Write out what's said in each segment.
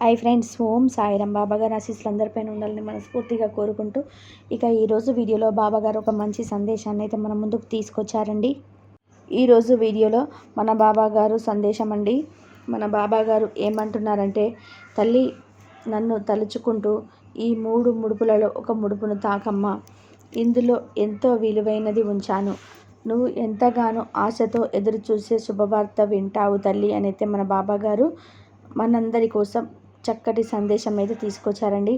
Hi friends ఓం సాయిరాం బాబాగారు ఆశీస్సులు అందరిపైన ఉండాలని మనస్ఫూర్తిగా కోరుకుంటూ ఇక ఈరోజు వీడియోలో బాబాగారు ఒక మంచి సందేశాన్ని అయితే మన ముందుకు తీసుకొచ్చారండి. ఈరోజు వీడియోలో మన బాబాగారు సందేశం అండి. మన బాబాగారు ఏమంటున్నారంటే తల్లి నన్ను తలుచుకుంటూ ఈ మూడు ముడుపులలో ఒక ముడుపును తాకమ్మ. ఇందులో ఎంతో విలువైనది ఉంచాను. నువ్వు ఎంతగానో ఆశతో ఎదురు చూసే శుభవార్త వింటావు తల్లి అని అయితే మన బాబాగారు మనందరి కోసం చక్కటి సందేశం అయితే తీసుకొచ్చారండి.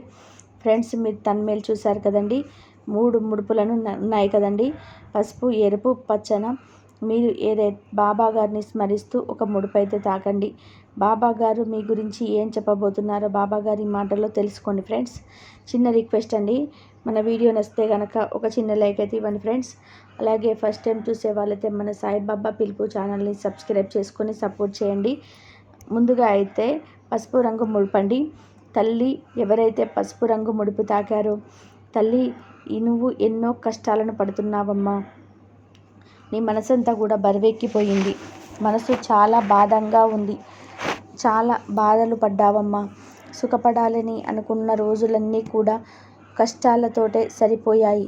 ఫ్రెండ్స్ మీరు తన్మేలు చూశారు కదండి. మూడు ముడుపులను ఉన్నాయి కదండి. పసుపు ఎరుపు పచ్చన. మీరు ఏదైతే బాబా గారిని స్మరిస్తూ ఒక ముడుపు అయితే తాకండి. బాబా గారు మీ గురించి ఏం చెప్పబోతున్నారో బాబా గారి మాటల్లో తెలుసుకోండి ఫ్రెండ్స్. చిన్న రిక్వెస్ట్ అండి. మన వీడియో నచ్చితే కనుక ఒక చిన్న లైక్ అయితే ఇవ్వండి ఫ్రెండ్స్. అలాగే ఫస్ట్ టైం చూసే వాళ్ళైతే మన సాయిబాబా పిలుపు ఛానల్ని సబ్స్క్రైబ్ చేసుకొని సపోర్ట్ చేయండి. ముందుగా అయితే పసుపు రంగు ముడిపండి. తల్లి ఎవరైతే పసుపు రంగు ముడుపు తాకారో తల్లి నువ్వు ఎన్నో కష్టాలను పడుతున్నావమ్మా. నీ మనసంతా కూడా బరువెక్కిపోయింది. మనసు చాలా బాధంగా ఉంది. చాలా బాధలు పడ్డావమ్మా. సుఖపడాలని అనుకున్న రోజులన్నీ కూడా కష్టాలతోటే సరిపోయాయి.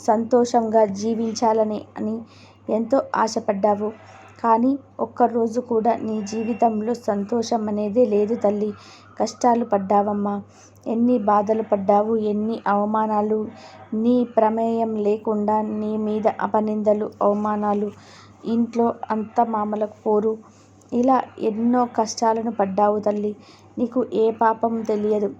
సంతోషంగా జీవించాలని అని ఎంతో ఆశపడ్డావు. కానీ ఒక్కరోజు కూడా నీ జీవితంలో సంతోషం అనేదే లేదు తల్లి. కష్టాలు పడ్డావమ్మా. ఎన్ని బాధలు పడ్డావు ఎన్ని అవమానాలు. నీ ప్రమేయం లేకుండా నీ మీద అపనిందలు అవమానాలు. ఇంట్లో అంత మామలకు పోరు. ఇలా ఎన్నో కష్టాలను పడ్డావు తల్లి. నీకు ఏ పాపం తెలియదు.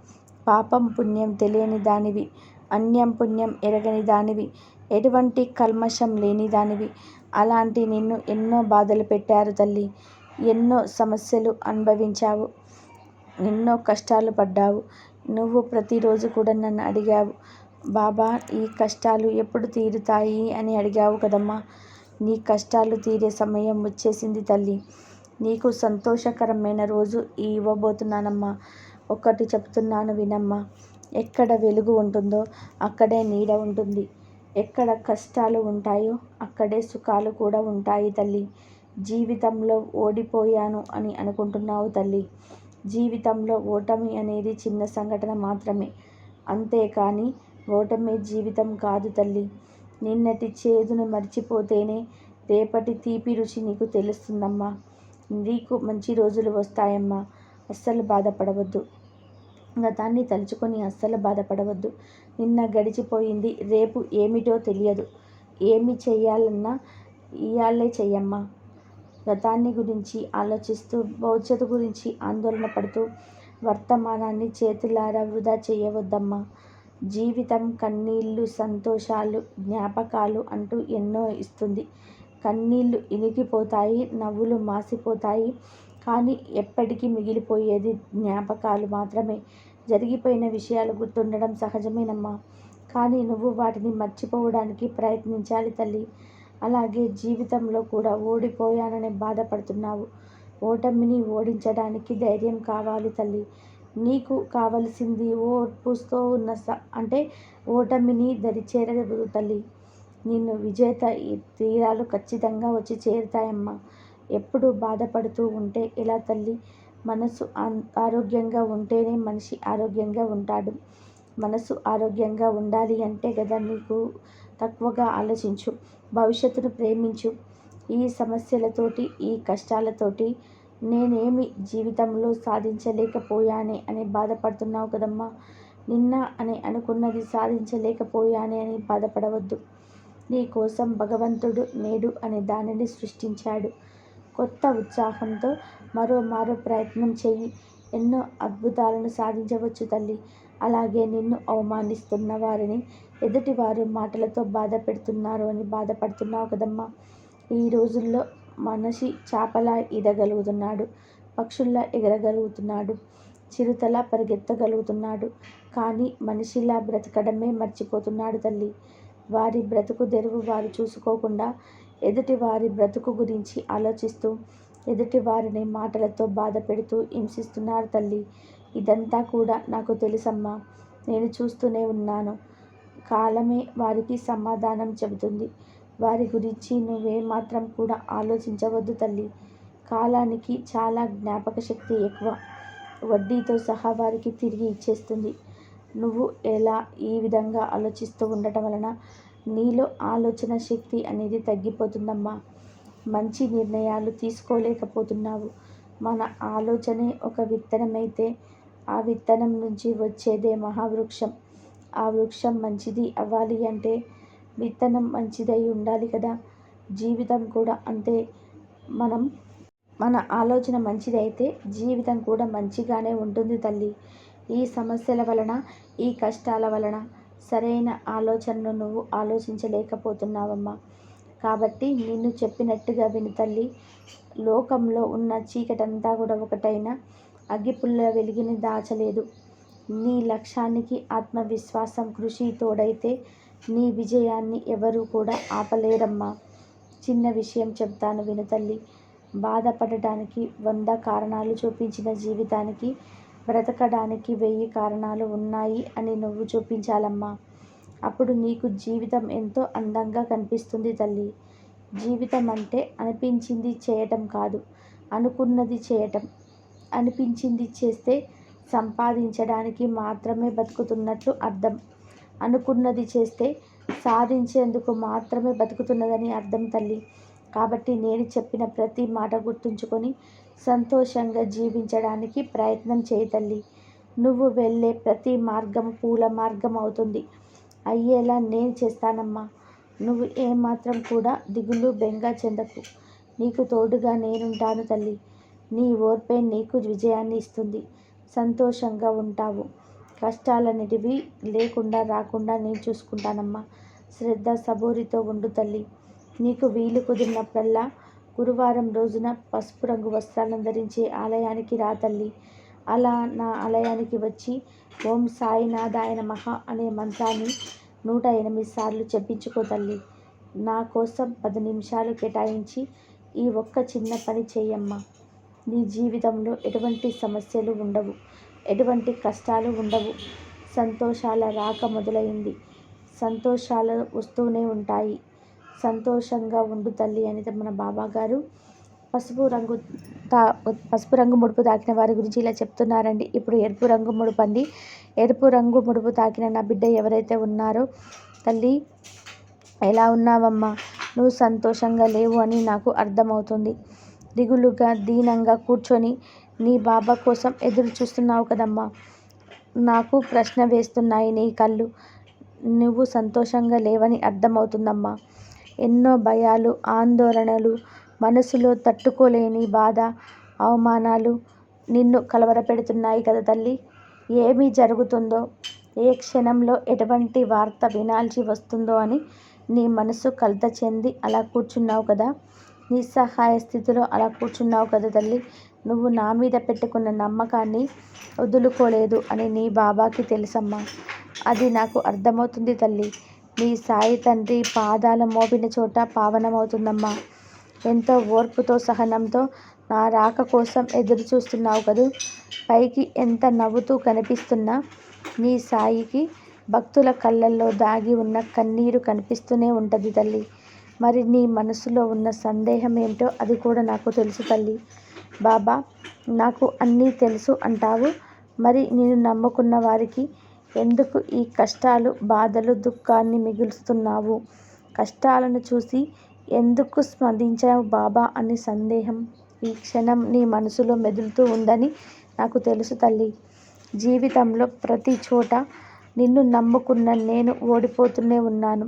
పాపం పుణ్యం తెలియని దానివి అన్యం పుణ్యం ఎరగని దానివి. ఎటువంటి కల్మషం లేని దానివి అలాంటి నిన్ను ఎన్నో బాధలు పెట్టారు తల్లి. ఎన్నో సమస్యలు అనుభవించావు. ఎన్నో కష్టాలు పడ్డావు. నువ్వు ప్రతిరోజు కూడా నన్ను అడిగావు బాబా ఈ కష్టాలు ఎప్పుడు తీరుతాయి? అని అడిగావు కదమ్మా. నీ కష్టాలు తీరే సమయం వచ్చేసింది తల్లి. నీకు సంతోషకరమైన రోజు ఇవ్వబోతున్నానమ్మా. ఒక్కటి చెప్తున్నాను వినమ్మా. ఎక్కడ వెలుగు ఉంటుందో అక్కడే నీడ ఉంటుంది. ఎక్కడ కష్టాలు ఉంటాయో అక్కడే సుఖాలు కూడా ఉంటాయి తల్లి. జీవితంలో ఓడిపోయాను అని అనుకుంటున్నావు తల్లి. జీవితంలో ఓటమి అనేది చిన్న సంఘటన మాత్రమే. అంతేకాని ఓటమి జీవితం కాదు తల్లి. నిన్నటి చేదును మర్చిపోతేనే రేపటి తీపి రుచి నీకు తెలుస్తుందమ్మా. నీకు మంచి రోజులు వస్తాయమ్మా. అస్సలు బాధపడవద్దు. గతాన్ని తలుచుకొని అస్సలు బాధపడవద్దు. నిన్న గడిచిపోయింది. రేపు ఏమిటో తెలియదు. ఏమి చేయాలన్నా ఇయాళ్ళే చెయ్యమ్మా. గతాన్ని గురించి ఆలోచిస్తూ భవిష్యత్తు గురించి ఆందోళన పడుతూ వర్తమానాన్ని చేతులారా వృధా చేయవద్దమ్మా. జీవితం కన్నీళ్ళు సంతోషాలు జ్ఞాపకాలు అంటూ ఎన్నో ఇస్తుంది. కన్నీళ్ళు ఇనికిపోతాయి నవ్వులు మాసిపోతాయి. కానీ ఎప్పటికీ మిగిలిపోయేది జ్ఞాపకాలు మాత్రమే. జరిగిపోయిన విషయాలు గుర్తుండడం సహజమేనమ్మా. కానీ నువ్వు వాటిని మర్చిపోవడానికి ప్రయత్నించాలి తల్లి. అలాగే జీవితంలో కూడా ఓడిపోయానని బాధపడుతున్నావు. ఓటమిని ఓడించడానికి ధైర్యం కావాలి తల్లి. నీకు కావలసింది ఓర్పుతో ఉన్న స అంటే ఓటమిని దరిచేరదు తల్లి. నిన్ను విజేత తీరాలు ఖచ్చితంగా వచ్చి చేరుతాయమ్మా. ఎప్పుడు బాధపడుతూ ఉంటే ఎలా తల్లి? మనసు ఆరోగ్యంగా ఉంటేనే మనిషి ఆరోగ్యంగా ఉంటాడు. మనసు ఆరోగ్యంగా ఉండాలి అంటే కదా నీకు తక్కువగా ఆలోచించు భవిష్యత్తును ప్రేమించు. ఈ సమస్యలతోటి ఈ కష్టాలతోటి నేనేమి జీవితంలో సాధించలేకపోయానే అని బాధపడుతున్నావు కదమ్మా. నిన్న అని అనుకున్నది సాధించలేకపోయానే అని బాధపడవద్దు. నీ కోసం భగవంతుడు నేడు అనే దానిని సృష్టించాడు. కొత్త ఉత్సాహంతో మరో మారో ప్రయత్నం చెయ్యి. ఎన్నో అద్భుతాలను సాధించవచ్చు తల్లి. అలాగే నిన్ను అవమానిస్తున్న వారిని ఎదుటివారు మాటలతో బాధ పెడుతున్నారు అని బాధపడుతున్నావు కదమ్మా. ఈ రోజుల్లో మనిషి చేపలా ఈదగలుగుతున్నాడు పక్షుల్లా ఎగరగలుగుతున్నాడు చిరుతలా పరిగెత్తగలుగుతున్నాడు. కానీ మనిషిలా బ్రతకడమే మర్చిపోతున్నాడు తల్లి. వారి బ్రతుకు తెరువు వారు చూసుకోకుండా ఎదుటి వారి బ్రతుకు గురించి ఆలోచిస్తూ ఎదుటి వారిని మాటలతో బాధ పెడుతూ హింసిస్తున్నారు తల్లి. ఇదంతా కూడా నాకు తెలుసమ్మా. నేను చూస్తూనే ఉన్నాను. కాలమే వారికి సమాధానం చెబుతుంది. వారి గురించి నువ్వే మాత్రం కూడా ఆలోచించవద్దు తల్లి. కాలానికి చాలా జ్ఞాపక శక్తి ఎక్కువ. వడ్డీతో సహా వారికి తిరిగి ఇచ్చేస్తుంది. నువ్వు ఎలా ఈ విధంగా ఆలోచిస్తూ ఉండటం వలన నీలో ఆలోచన శక్తి అనేది తగ్గిపోతుందమ్మా. మంచి నిర్ణయాలు తీసుకోలేకపోతున్నావు. మన ఆలోచనే ఒక విత్తనమైతే ఆ విత్తనం నుంచి వచ్చేదే మహావృక్షం. ఆ వృక్షం మంచిది అవ్వాలి అంటే విత్తనం మంచిదై ఉండాలి కదా. జీవితం కూడా అంతే. మనం మన ఆలోచన మంచిదైతే జీవితం కూడా మంచిగానే ఉంటుంది తల్లి. ఈ సమస్యల వలన ఈ కష్టాల వలన సరైన ఆలోచనను నువ్వు ఆలోచించలేకపోతున్నావమ్మా. కాబట్టి నిన్ను చెప్పినట్టుగా విను తల్లి. లోకంలో ఉన్న చీకటంతా కూడా ఒకటైన అగ్గిపుల్ల వెలిగిని దాచలేదు. నీ లక్ష్యానికి ఆత్మవిశ్వాసం కృషి తోడైతే నీ విజయాన్ని ఎవరూ కూడా ఆపలేరమ్మా. చిన్న విషయం చెప్తాను విను తల్లి. బాధపడటానికి వంద కారణాలు చూపించిన జీవితానికి బ్రతకడానికి వెయ్యి కారణాలు ఉన్నాయి అని నువ్వు చూపించాలమ్మా. అప్పుడు నీకు జీవితం ఎంతో అందంగా కనిపిస్తుంది తల్లి. జీవితం అంటే అనిపించింది చేయటం కాదు అనుకున్నది చేయటం. అనిపించింది చేస్తే సంపాదించడానికి మాత్రమే బతుకుతున్నట్లు అర్థం. అనుకున్నది చేస్తే సాధించేందుకు మాత్రమే బతుకుతున్నదని అర్థం తల్లి. కాబట్టి నేను చెప్పిన ప్రతి మాట గుర్తుంచుకొని సంతోషంగా జీవించడానికి ప్రయత్నం చేయి తల్లి. నువ్వు వెళ్ళే ప్రతి మార్గం పూల మార్గం అవుతుంది. అయ్యేలా నేను చేస్తానమ్మా. నువ్వు ఏమాత్రం కూడా దిగులు బెంగ చెందకు. నీకు తోడుగా నేనుంటాను తల్లి. నీ ఓర్పే నీకు విజయాన్ని ఇస్తుంది. సంతోషంగా ఉంటావు. కష్టాలన్నిటివి లేకుండా రాకుండా నేను చూసుకుంటానమ్మా. శ్రద్ధ సబూరితో ఉండు తల్లి. నీకు వీలు కుదిరినప్పుడల్లా గురువారం రోజున పసుపు రంగు వస్త్రాలను ధరించి ఆలయానికి రా తల్లి. అలా నా ఆలయానికి వచ్చి ఓం సాయినాథాయన మహా అనే మంత్రాన్ని నూట ఎనిమిది సార్లు చెప్పించుకో తల్లి. నా కోసం పది నిమిషాలు కేటాయించి ఈ ఒక్క చిన్న పని చేయమ్మా నీ జీవితంలో ఎటువంటి సమస్యలు ఉండవు. ఎటువంటి కష్టాలు ఉండవు. సంతోషాల రాక మొదలైంది. సంతోషాలు వస్తూనే ఉంటాయి. సంతోషంగా ఉండు తల్లి అనేది మన బాబా గారు పసుపు రంగు తా పసుపు రంగు ముడుపు తాకిన వారి గురించి ఇలా చెప్తున్నారండి. ఇప్పుడు ఎరుపు రంగు ముడుపు అండి ఎరుపు రంగు ముడుపు తాకిన నా బిడ్డ ఎవరైతే ఉన్నారో తల్లి ఎలా ఉన్నావమ్మా? నువ్వు సంతోషంగా లేవు అని నాకు అర్థమవుతుంది. దిగులుగా దీనంగా కూర్చొని నీ బాబా కోసం ఎదురు చూస్తున్నావు కదమ్మా. నాకు ప్రశ్న వేస్తున్నాయి నీ కళ్ళు. నువ్వు సంతోషంగా లేవని అర్థమవుతుందమ్మా. ఎన్నో భయాలు ఆందోళనలు మనసులో తట్టుకోలేని బాధ అవమానాలు నిన్ను కలవరపెడుతున్నాయి కదా తల్లి. ఏమి జరుగుతుందో ఏ క్షణంలో ఎటువంటి వార్త వినాల్సి వస్తుందో అని నీ మనసు కలత చెంది అలా కూర్చున్నావు కదా. నిస్సహాయ స్థితిలో అలా కూర్చున్నావు కదా తల్లి. నువ్వు నా మీద పెట్టుకున్న నమ్మకాన్ని వదులుకోలేదు అని నీ బాబాకి తెలుసమ్మా. అది నాకు అర్థమవుతుంది తల్లి. నీ సాయి తండ్రి పాదాల మోపిన చోట పావనమవుతుందమ్మా. ఎంతో ఓర్పుతో సహనంతో నా రాక కోసం ఎదురు చూస్తున్నావు కదూ. పైకి ఎంత నవ్వుతూ కనిపిస్తున్నా నీ సాయికి భక్తుల కళ్ళల్లో దాగి ఉన్న కన్నీరు కనిపిస్తూనే ఉంటుంది తల్లి. మరి నీ మనసులో ఉన్న సందేహం ఏమిటో అది కూడా నాకు తెలుసు తల్లి. బాబా నాకు అన్నీ తెలుసు అంటావు. మరి నేను నమ్ముకున్న వారికి ఎందుకు ఈ కష్టాలు బాధలు దుఃఖాన్ని మిగులుస్తున్నావు? కష్టాలను చూసి ఎందుకు స్పందించావు బాబా అని సందేహం ఈ క్షణం నీ మనసులో మెదులుతూ ఉందని నాకు తెలుసు తల్లి. జీవితంలో ప్రతి చోట నిన్ను నమ్ముకున్న నేను ఓడిపోతూనే ఉన్నాను.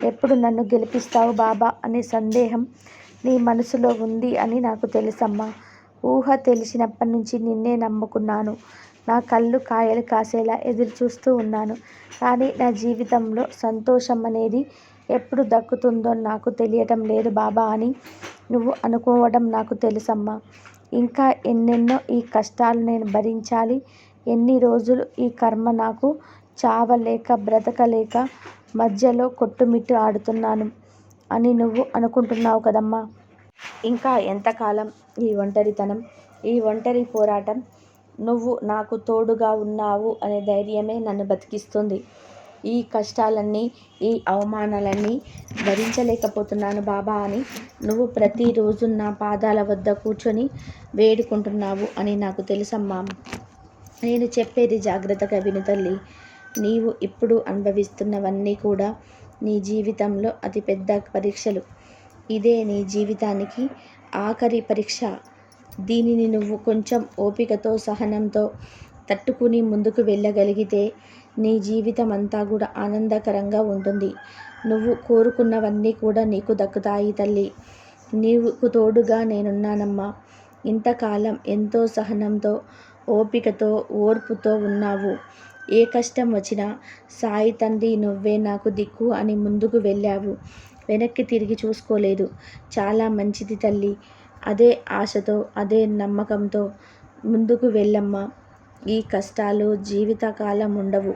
ఎప్పుడు నన్ను గెలిపిస్తావు బాబా అనే సందేహం నీ మనసులో ఉంది అని నాకు తెలుసమ్మా. ఊహ తెలిసినప్పటి నుంచి నిన్నే నమ్ముకున్నాను. నా కళ్ళు కాయలు కాసేలా ఎదురు చూస్తూ ఉన్నాను. కానీ నా జీవితంలో సంతోషం అనేది ఎప్పుడు దక్కుతుందో నాకు తెలియటం లేదు బాబా అని నువ్వు అనుకోవడం నాకు తెలుసమ్మా. ఇంకా ఎన్నెన్నో ఈ కష్టాలు నేను భరించాలి. ఎన్ని రోజులు ఈ కర్మ నాకు చావలేక బ్రతకలేక మధ్యలో కొట్టుమిట్టు ఆడుతున్నాను అని నువ్వు అనుకుంటున్నావు కదమ్మా. ఇంకా ఎంతకాలం ఈ ఒంటరితనం ఈ ఒంటరి పోరాటం నువ్వు నాకు తోడుగా ఉన్నావు అనే ధైర్యమే నన్ను బతికిస్తుంది. ఈ కష్టాలన్నీ ఈ అవమానాలన్నీ భరించలేకపోతున్నాను బాబా అని నువ్వు ప్రతిరోజు నా పాదాల వద్ద కూర్చొని వేడుకుంటున్నావు అని నాకు తెలుసమ్మా. నేను చెప్పేది జాగ్రత్తగా విను తల్లి. నీవు ఇప్పుడు అనుభవిస్తున్నవన్నీ కూడా నీ జీవితంలో అతిపెద్ద పరీక్షలు. ఇదే నీ జీవితానికి ఆఖరి పరీక్ష. దీనిని నువ్వు కొంచెం ఓపికతో సహనంతో తట్టుకుని ముందుకు వెళ్ళగలిగితే నీ జీవితం అంతా కూడా ఆనందకరంగా ఉంటుంది. నువ్వు కోరుకున్నవన్నీ కూడా నీకు దక్కుతాయి తల్లి. నీకు తోడుగా నేనున్నానమ్మా. ఇంతకాలం ఎంతో సహనంతో ఓపికతో ఓర్పుతో ఉన్నావు. ఏ కష్టం వచ్చినా సాయి తండ్రి నువ్వే నాకు దిక్కు అని ముందుకు వెళ్ళావు. వెనక్కి తిరిగి చూసుకోలేదు. చాలా మంచిది తల్లి. అదే ఆశతో అదే నమ్మకంతో ముందుకు వెళ్ళమ్మా. ఈ కష్టాలు జీవితకాలం ఉండవు.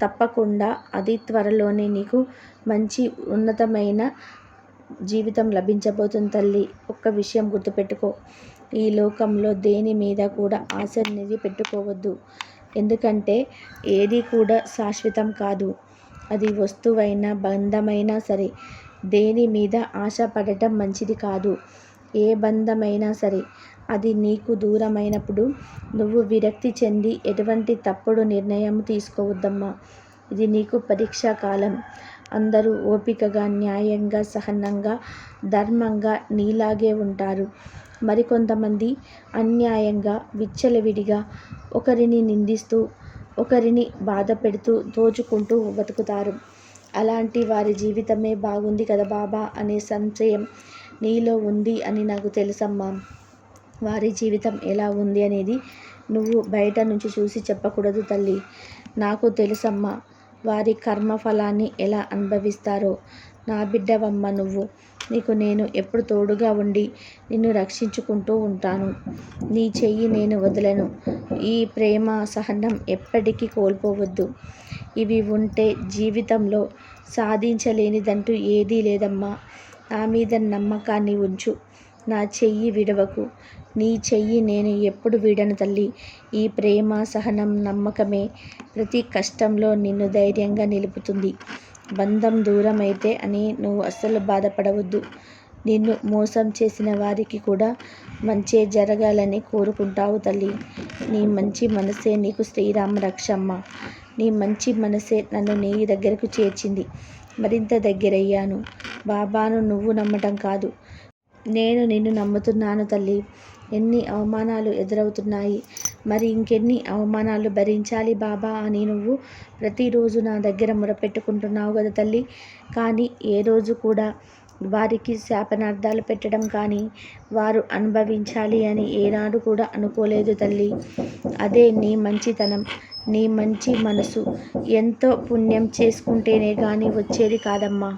తప్పకుండా అది త్వరలోనే నీకు మంచి ఉన్నతమైన జీవితం లభించబోతుంది తల్లి. ఒక్క విషయం గుర్తుపెట్టుకో. ఈ లోకంలో దేని మీద కూడా ఆశ అనేది పెట్టుకోవద్దు. ఎందుకంటే ఏది కూడా శాశ్వతం కాదు. అది వస్తువైనా బంధమైనా సరే దేని మీద ఆశ పడటం మంచిది కాదు. ఏ బంధమైనా సరే అది నీకు దూరమైనప్పుడు నువ్వు విరక్తి చెంది ఎటువంటి తప్పుడు నిర్ణయం తీసుకోవద్దమ్మా. ఇది నీకు పరీక్షా కాలం. అందరూ ఓపికగా న్యాయంగా సహనంగా ధర్మంగా నీలాగే ఉంటారు. మరికొంతమంది అన్యాయంగా విచ్చలవిడిగా ఒకరిని నిందిస్తూ ఒకరిని బాధ పెడుతూ దోచుకుంటూ బతుకుతారు. అలాంటి వారి జీవితమే బాగుంది కదా బాబా అనే సంశయం నీలో ఉంది అని నాకు తెలుసమ్మా. వారి జీవితం ఎలా ఉంది అనేది నువ్వు బయట నుంచి చూసి చెప్పకూడదు తల్లి. నాకు తెలుసమ్మా వారి కర్మ ఫలాన్ని ఎలా అనుభవిస్తారో. నా బిడ్డవమ్మ నువ్వు నీకు నేను ఎప్పుడు తోడుగా ఉండి నిన్ను రక్షించుకుంటూ ఉంటాను. నీ చెయ్యి నేను వదలను. ఈ ప్రేమ సహనం ఎప్పటికీ కోల్పోవద్దు. ఇవి ఉంటే జీవితంలో సాధించలేనిదంటూ ఏదీ లేదమ్మా. నా మీద నమ్మకాన్ని ఉంచు. నా చెయ్యి విడవకు. నీ చెయ్యి నేను ఎప్పుడు వీడను తల్లి. ఈ ప్రేమ సహనం నమ్మకమే. ప్రతి కష్టంలో నిన్ను ధైర్యంగా నిలుపుతుంది. బంధం దూరం అయితే అని నువ్వు అస్సలు బాధపడవద్దు. నిన్ను మోసం చేసిన వారికి కూడా మంచే జరగాలని కోరుకుంటావు తల్లి. నీ మంచి మనసే నీకు శ్రీరామ రక్షమ్మ నీ మంచి మనసే నన్ను నీ దగ్గరకు చేర్చింది. మరింత దగ్గరయ్యాను. బాబాను నువ్వు నమ్మటం కాదు. నేను నిన్ను నమ్ముతున్నాను తల్లి. ఎన్ని అవమానాలు ఎదురవుతున్నాయి. మరి ఇంకెన్ని అవమానాలు భరించాలి బాబా అని నువ్వు ప్రతిరోజు నా దగ్గర మొరపెట్టుకుంటున్నావు కదా తల్లి. కానీ ఏ రోజు కూడా వారికి శాపనార్థాలు పెట్టడం కానీ వారు అనుభవించాలి అని ఏనాడు కూడా అనుకోలేదు తల్లి. అదే నీ మంచితనం. నీ మంచి మనసు. ఎంతో పుణ్యం చేసుకుంటేనే కానీ వచ్చేది కాదమ్మా.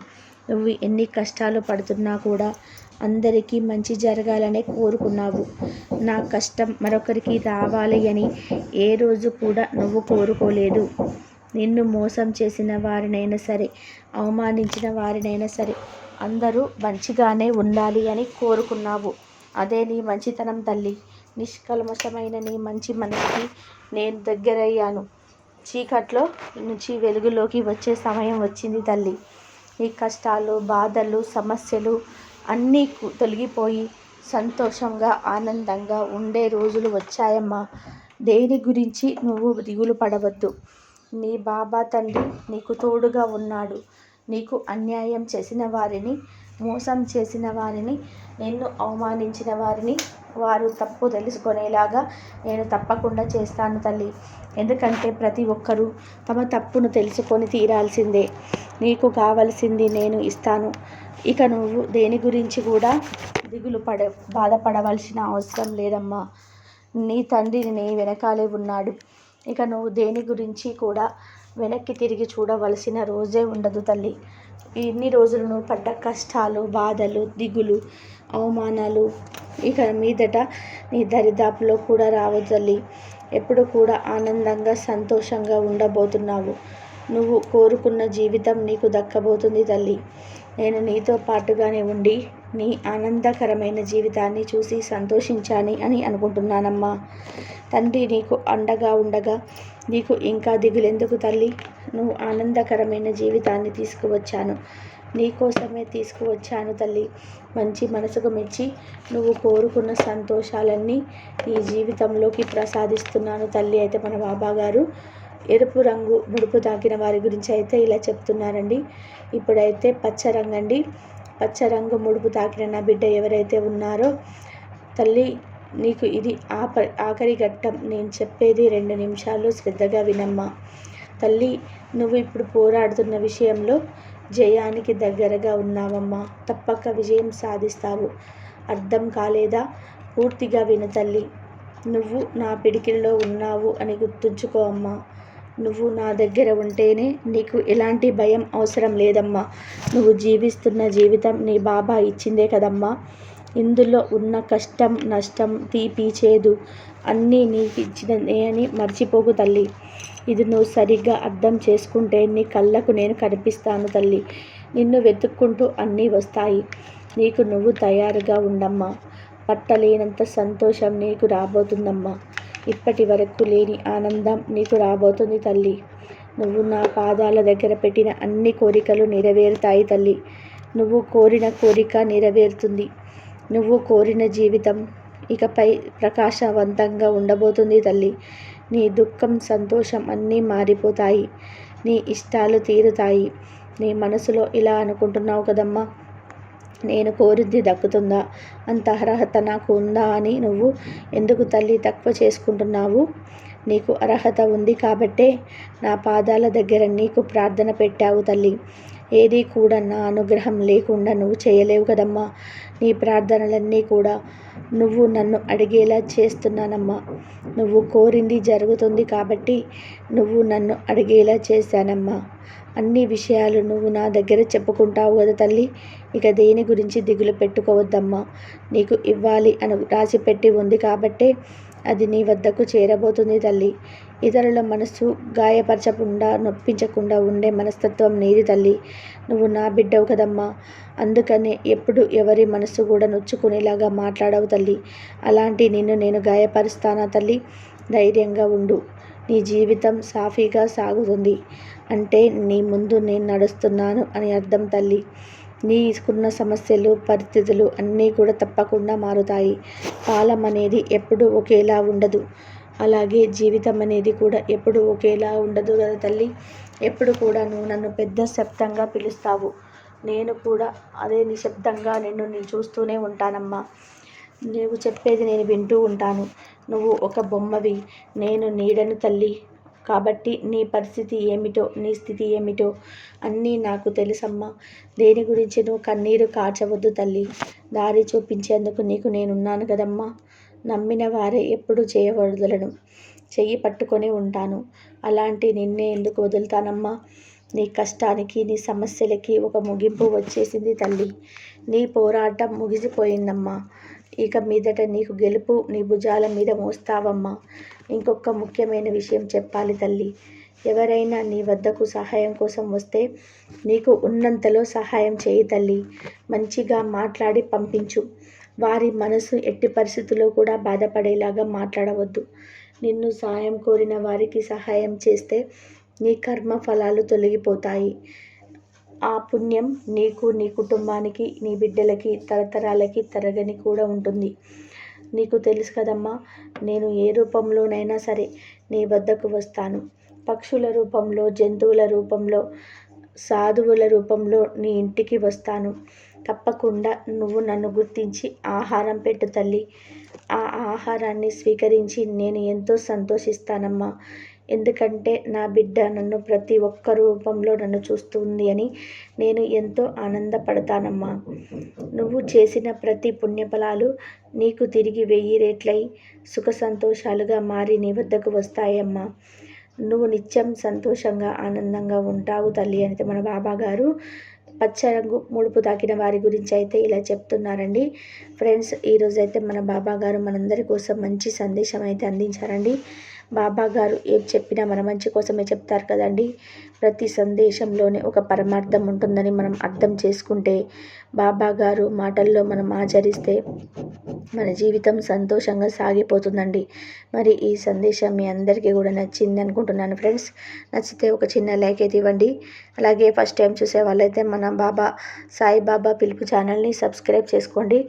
నువ్వు ఎన్ని కష్టాలు పడుతున్నా కూడా అందరికీ మంచి జరగాలనే కోరుకున్నావు. నా కష్టం మరొకరికి రావాలి అని ఏ రోజు కూడా నువ్వు కోరుకోలేదు. నిన్ను మోసం చేసిన వారినైనా సరే అవమానించిన వారినైనా సరే అందరూ మంచిగానే ఉండాలి అని కోరుకున్నావు. అదే నీ మంచితనం తల్లి. నిష్కల్మషమైన నీ మంచి మనసుకి నేను దగ్గరయ్యాను. చీకట్లో నుంచి వెలుగులోకి వచ్చే సమయం వచ్చింది తల్లి. ఈ కష్టాలు బాధలు సమస్యలు అన్నీ తొలగిపోయి సంతోషంగా ఆనందంగా ఉండే రోజులు వచ్చాయమ్మా. దేని గురించి నువ్వు దిగులు పడవద్దు. నీ బాబా తండ్రి నీకు తోడుగా ఉన్నాడు. నీకు అన్యాయం చేసిన వారిని మోసం చేసిన వారిని నిన్ను అవమానించిన వారిని వారు తప్పు తెలుసుకునేలాగా నేను తప్పకుండా చేస్తాను తల్లి. ఎందుకంటే ప్రతి ఒక్కరూ తమ తప్పును తెలుసుకొని తీరాల్సిందే. నీకు కావలసింది నేను ఇస్తాను. ఇక నువ్వు దేని గురించి కూడా దిగులు పడ బాధపడవలసిన అవసరం లేదమ్మా. నీ తండ్రి నీ వెనకాలే ఉన్నాడు. ఇక నువ్వు దేని గురించి కూడా వెనక్కి తిరిగి చూడవలసిన రోజే ఉండదు తల్లి. ఇన్ని రోజులు నువ్వు పడ్డ కష్టాలు బాధలు దిగులు అవమానాలు ఇక మీదట నీ దరిదాపులో కూడా రావద్దు తల్లి. ఎప్పుడు కూడా ఆనందంగా సంతోషంగా ఉండబోతున్నావు. నువ్వు కోరుకున్న జీవితం నీకు దక్కబోతుంది తల్లి. నేను నీతో పాటుగానే ఉండి నీ ఆనందకరమైన జీవితాన్ని చూసి సంతోషించాలి అని అనుకుంటున్నానమ్మా. తండ్రి నీకు అండగా ఉండగా నీకు ఇంకా దిగులెందుకు తల్లి? నువ్వు ఆనందకరమైన జీవితాన్ని తీసుకువచ్చాను. నీకోసమే తీసుకువచ్చాను తల్లి. మంచి మనసుకు మెచ్చి నువ్వు కోరుకున్న సంతోషాలన్నీ నీ జీవితంలోకి ప్రసాదిస్తున్నాను తల్లి. అయితే మన బాబా గారు ఎరుపు రంగు ముడుపు తాకిన వారి గురించి అయితే ఇలా చెప్తున్నారండి. ఇప్పుడైతే పచ్చ రంగు అండి పచ్చ రంగు ముడుపు తాకిన నా బిడ్డ ఎవరైతే ఉన్నారో తల్లి నీకు ఇది ఆప ఆఖరి ఘట్టం. నేను చెప్పేది రెండు నిమిషాలు శ్రద్ధగా వినమ్మా. తల్లి నువ్వు ఇప్పుడు పోరాడుతున్న విషయంలో జయానికి దగ్గరగా ఉన్నావమ్మా. తప్పక విజయం సాధిస్తావు. అర్థం కాలేదా? పూర్తిగా విను తల్లి. నువ్వు నా పిడికిల్లో ఉన్నావు అని గుర్తుంచుకో అమ్మా. నువ్వు నా దగ్గర ఉంటేనే నీకు ఎలాంటి భయం అవసరం లేదమ్మా. నువ్వు జీవిస్తున్న జీవితం నీ బాబా ఇచ్చిందే కదమ్మా. ఇందులో ఉన్న కష్టం నష్టం తీపి చేదు అన్నీ నీకు ఇచ్చినదే అని మర్చిపోకు తల్లి. ఇది నువ్వు సరిగ్గా అర్థం చేసుకుంటే నీ కళ్ళకు నేను కనిపిస్తాను తల్లి. నిన్ను వెతుక్కుంటూ అన్నీ వస్తాయి. నీకు నువ్వు తయారుగా ఉండమ్మా. పట్టలేనంత సంతోషం నీకు రాబోతుందమ్మా. ఇప్పటి వరకు లేని ఆనందం నీకు రాబోతుంది తల్లి. నువ్వు నా పాదాల దగ్గర పెట్టిన అన్ని కోరికలు నెరవేరుతాయి తల్లి. నువ్వు కోరిన కోరిక నెరవేరుతుంది. నువ్వు కోరిన జీవితం ఇకపై ప్రకాశవంతంగా ఉండబోతుంది తల్లి. నీ దుఃఖం సంతోషం అన్నీ మారిపోతాయి. నీ ఇష్టాలు తీరుతాయి. నీ మనసులో ఇలా అనుకుంటున్నావు కదమ్మా. నేను కోరింది దక్కుతుందా? అంత అర్హత నాకు ఉందా అని నువ్వు ఎందుకు తల్లి తక్కువ చేసుకుంటున్నావు? నీకు అర్హత ఉంది కాబట్టే నా పాదాల దగ్గర నీకు ప్రార్థన పెట్టావు తల్లి. ఏది కూడా నా అనుగ్రహం లేకుండా నువ్వు చేయలేవు కదమ్మా. నీ ప్రార్థనలన్నీ కూడా నువ్వు నన్ను అడిగేలా చేస్తున్నానమ్మా. నువ్వు కోరింది జరుగుతుంది కాబట్టి నువ్వు నన్ను అడిగేలా చేశానమ్మా. అన్ని విషయాలు నువ్వు నా దగ్గర చెప్పుకుంటావు కదా తల్లి. ఇక దేని గురించి దిగులు పెట్టుకోవద్దమ్మా. నీకు ఇవ్వాలి అని రాసిపెట్టి ఉంది కాబట్టే అది నీ వద్దకు చేరబోతుంది తల్లి. ఇతరుల మనసు గాయపరచకుండా నొప్పించకుండా ఉండే మనస్తత్వం నీది తల్లి. నువ్వు నా బిడ్డవు కదమ్మా. అందుకనే ఎప్పుడు ఎవరి మనసు కూడా నొచ్చుకునేలాగా మాట్లాడవు తల్లి. అలాంటి నిన్ను నేను గాయపరుస్తానా తల్లి? ధైర్యంగా ఉండు. నీ జీవితం సాఫీగా సాగుతుంది అంటే నీ ముందు నేను నడుస్తున్నాను అని అర్థం తల్లి. నీకున్న సమస్యలు పరిస్థితులు అన్నీ కూడా తప్పకుండా మారుతాయి. కాలం అనేది ఎప్పుడు ఒకేలా ఉండదు. అలాగే జీవితం అనేది కూడా ఎప్పుడు ఒకేలా ఉండదు కదా తల్లి. ఎప్పుడు కూడా నువ్వు నన్ను పెద్ద శబ్దంగా పిలుస్తావు. నేను కూడా అదే నిశ్శబ్దంగా నిన్ను నేను చూస్తూనే ఉంటానమ్మా. నువ్వు చెప్పేది నేను వింటూ ఉంటాను. నువ్వు ఒక బొమ్మవి. నేను నీడను తల్లి. కాబట్టి నీ పరిస్థితి ఏమిటో నీ స్థితి ఏమిటో అన్నీ నాకు తెలుసమ్మా. దేని గురించి నువ్వు కన్నీరు కార్చవద్దు తల్లి. దారి చూపించేందుకు నీకు నేనున్నాను కదమ్మా. నమ్మిన వారే ఎప్పుడు చేయవదలను. చెయ్యి పట్టుకొని ఉంటాను. అలాంటి నిన్నే ఎందుకు వదులుతానమ్మా? నీ కష్టానికి నీ సమస్యలకి ఒక ముగింపు వచ్చేసింది తల్లి. నీ పోరాటం ముగిసిపోయిందమ్మా. ఇక మీదట నీకు గెలుపు నీ భుజాల మీద మోస్తావమ్మా. ఇంకొక ముఖ్యమైన విషయం చెప్పాలి తల్లి. ఎవరైనా నీ వద్దకు సహాయం కోసం వస్తే నీకు ఉన్నంతలో సహాయం చేయి తల్లి. మంచిగా మాట్లాడి పంపించు. వారి మనసు ఎట్టి పరిస్థితుల్లో కూడా బాధపడేలాగా మాట్లాడవద్దు. నిన్ను సాయం కోరిన వారికి సహాయం చేస్తే నీ కర్మ ఫలాలు తొలగిపోతాయి. ఆ పుణ్యం నీకు నీ కుటుంబానికి నీ బిడ్డలకి తరతరాలకి తరగని కూడా ఉంటుంది. నీకు తెలుసు కదమ్మా నేను ఏ రూపంలోనైనా సరే నీ వద్దకు వస్తాను. పక్షుల రూపంలో జంతువుల రూపంలో సాధువుల రూపంలో నీ ఇంటికి వస్తాను. తప్పకుండా నువ్వు నన్ను గుర్తించి ఆహారం పెట్టు తల్లి. ఆ ఆహారాన్ని స్వీకరించి నేను ఎంతో సంతోషిస్తానమ్మా. ఎందుకంటే నా బిడ్డ నన్ను ప్రతి ఒక్క రూపంలో నన్ను చూస్తుంది అని నేను ఎంతో ఆనందపడతానమ్మా. నువ్వు చేసిన ప్రతి పుణ్యఫలాలు నీకు తిరిగి వెయ్యి రేట్లై సుఖ సంతోషాలుగా మారి నీ వద్దకు వస్తాయమ్మా. నువ్వు నిత్యం సంతోషంగా ఆనందంగా ఉంటావు తల్లి అని మన బాబా గారు పచ్చ రంగు ముడుపు తాకిన వారి గురించి అయితే ఇలా చెప్తున్నారండి. ఫ్రెండ్స్ ఈరోజు అయితే మన బాబా గారు మనందరి కోసం మంచి సందేశం అయితే అందించారండి. బాబా గారు ఏం చెప్పినా మన మంచి కోసమే చెప్తారు కదండి. ప్రతి సందేశంలోనే ఒక పరమార్థం ఉంటుందని మనం అర్థం చేసుకుంటే బాబా గారు మాటల్లో మనం ఆచరిస్తే మన జీవితం సంతోషంగా సాగిపోతుందండి. మరి ఈ సందేశం మీ అందరికీ కూడా నచ్చింది అనుకుంటున్నాను ఫ్రెండ్స్. నచ్చితే ఒక చిన్న లైక్ అయితే ఇవ్వండి. అలాగే ఫస్ట్ టైం చూసే వాళ్ళైతే మన బాబా సాయిబాబా పిలుపు ఛానల్ని సబ్స్క్రైబ్ చేసుకోండి.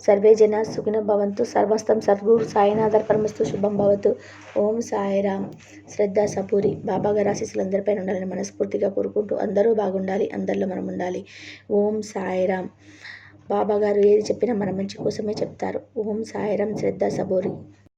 సర్వే జన సుఖిన భవంతు. సర్వస్థం సద్గురు సాయినాథర్ పరమస్తు శుభం భవతు. ఓం సాయిరామ్. శ్రద్ధ సపూరి. బాబా గారి ఆశీస్సులు అందరిపైన ఉండాలని మనస్ఫూర్తిగా కోరుకుంటూ అందరూ బాగుండాలి అందరిలో మనం ఉండాలి. ఓం సాయిరామ్. బాబా గారు ఏది చెప్పినా మన మంచి కోసమే చెప్తారు. ఓం సాయిరామ్. శ్రద్ధ సబూరి